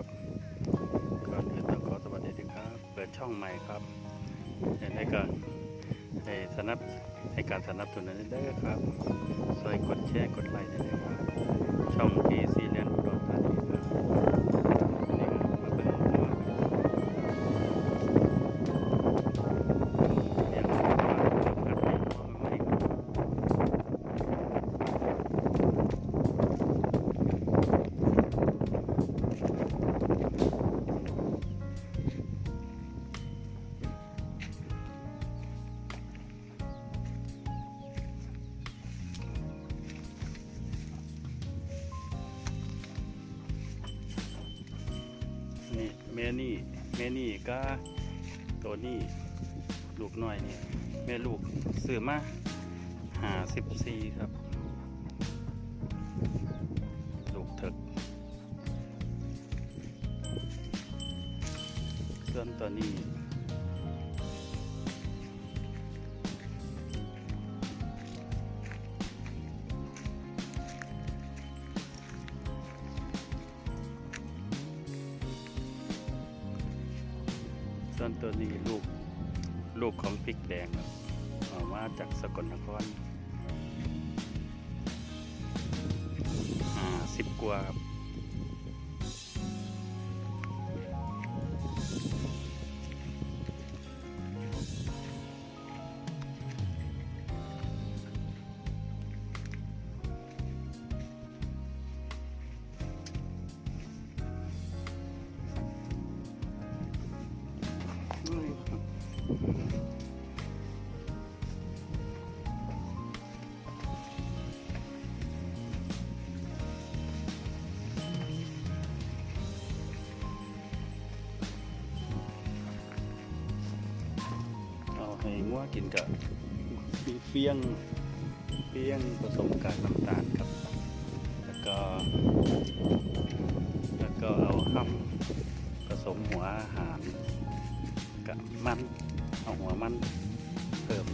ครับก่อนอื่นต้องขอสวัสดีครับ เปิดช่องใหม่ครับในการให้สนับให้การสนับสนุนได้เลยครับช่วยกดแชร์กดไลค์ได้เลยครับ ช่องทีซีเรียน นี่แม่นี่แม่นี่ก็ตัวนี้ลูกน้อยนี่แม่ลูกซื้อมาหาสิบสี่ครับ ลูกเถิกส่วนตัวนี้ ต้นตัวนี้ลูกลูกของพริกแดงครับออกมาจากสกลนครอ่าสิบกว่าครับ ให้งัวกินกับเฟี้ยงเฟี้ยงผสมกับน้ำตาลครับ แล้วก็ แล้วก็เอาห้ำผสมหัวอาหาร กับมันเอาหัวมันเพิ่ม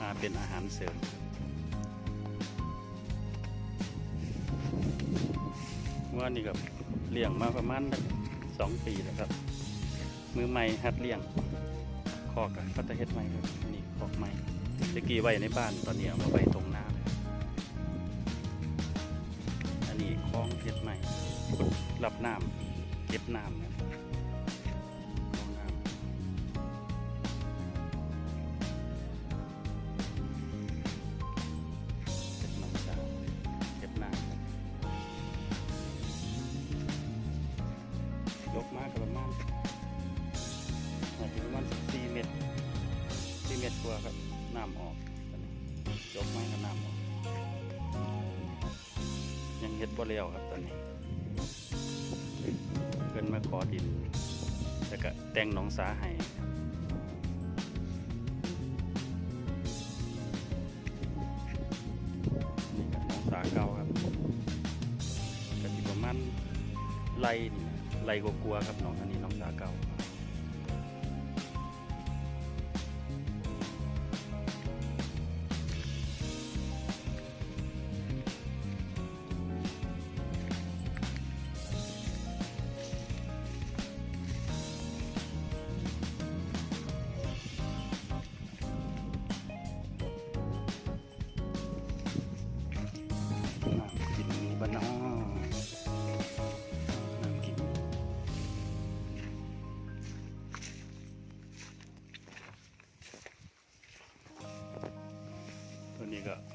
มาเป็นอาหารเสริมว่านี่กับเลี้ยงมาประมาณสองปีแล้วครับ มือใหม่หัดเลี้ยงคอกอะก็จะเฮ็ดใหม่ครับนี่คอกใหม่ตะกี้ไว้ในบ้านตอนนี้เอามาไว้ตรงหน้าเลยอันนี้คลองเฮ็ดใหม่รับน้ำเก็บน้ำครับ สี่เมตรกว่าครับน้ำออกยกไม้กับน้ำออกยังเฮ็ดบ่แล้วครับตอนนี้เพิ่นมาขอดินแล้วก็แต่งหนองสาให้นี่ก็หนองสาเก่าครับก็สิประมาณไร่นี่ไร่กว่าๆครับหนองอันนี้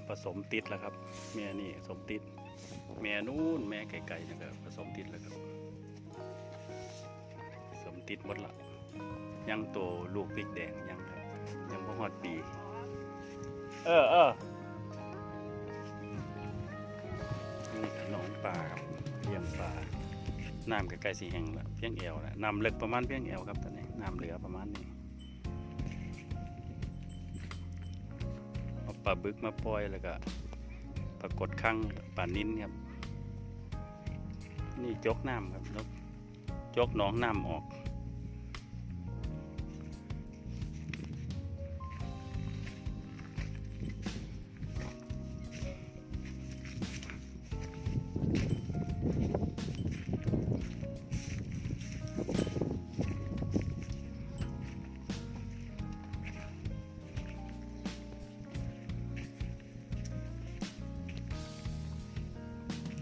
ผสมติดแล้วครับ แม่นี่ผสมติด แม่นู้นแม่ไก่ๆนะครับผสมติดแล้วครับผสมติดหมดละยังโตลูกพริกแดงยังครับ ยังพ่อฮอดปี เออเออนี่หนองปลาครับเลี้ยงปลาน้ำก็ใกล้สีแห้งล้วเพียงเอวแล้วน้ำลึกประมาณเพียงเอวครับตอนนี้น้ำเหลือประมาณนี้ ลาบึกมาปล่อยแล้วก็ปรากฏข้างปลานิ้นครับ นี่จกน้ำครับจกจกหนองน้ำออก